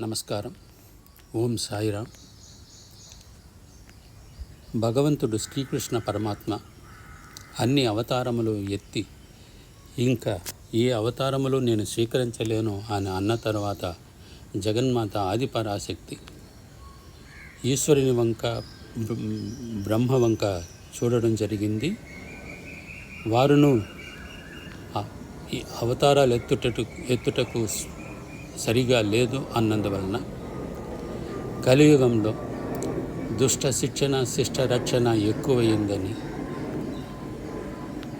నమస్కారం. ఓం సాయిరామ్. భగవంతుడు శ్రీకృష్ణ పరమాత్మ అన్ని అవతారములు ఎత్తి ఇంకా ఏ అవతారములు నేను స్వీకరించలేను అని అన్న తర్వాత జగన్మాత ఆదిపరాశక్తి ఈశ్వరుని వంక బ్రహ్మ వంక చూడడం జరిగింది. వారును ఈ అవతారాలు ఎత్తుటకు ఎత్తుటకు సరిగా లేదు అన్నందువలన కలియుగంలో దుష్ట శిక్షణ శిష్ట రక్షణ ఎక్కువయిందని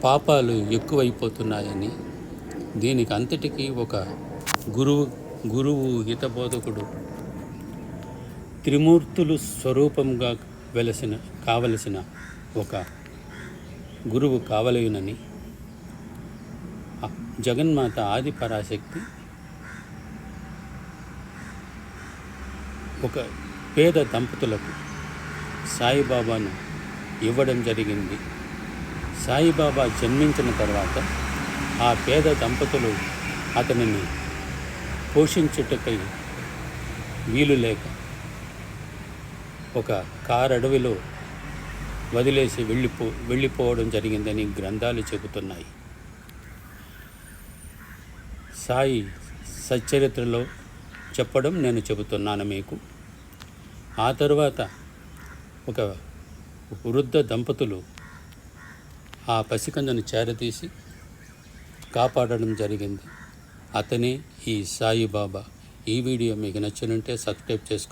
పాపాలు ఎక్కువైపోతున్నాయని దీనికి అంతటికీ ఒక గురువు గురువు హితబోధకుడు త్రిమూర్తులు స్వరూపంగా వెలసిన కావలసిన ఒక గురువు కావలయునని జగన్మాత ఆది పరాశక్తి ఒక పేద దంపతులకు సాయిబాబాను ఇవ్వడం జరిగింది. సాయిబాబా జన్మించిన తర్వాత ఆ పేద దంపతులు అతనిని పోషించుటకై వీలు లేక ఒక కారడవిలో వదిలేసి వెళ్ళిపో వెళ్ళిపోవడం జరిగిందని గ్రంథాలు చెబుతున్నాయి. సాయి సచ్చరిత్రలో చెప్పడం నేను చెబుతున్నాను మీకు. ఆ తరువాత ఒక వృద్ధ దంపతులు ఆ పసికందను చేరతీసి కాపాడడం జరిగింది. అతనే ఈ సాయిబాబా. ఈ వీడియో మీకు నచ్చినంటే సబ్స్క్రైబ్ చేసుకోండి.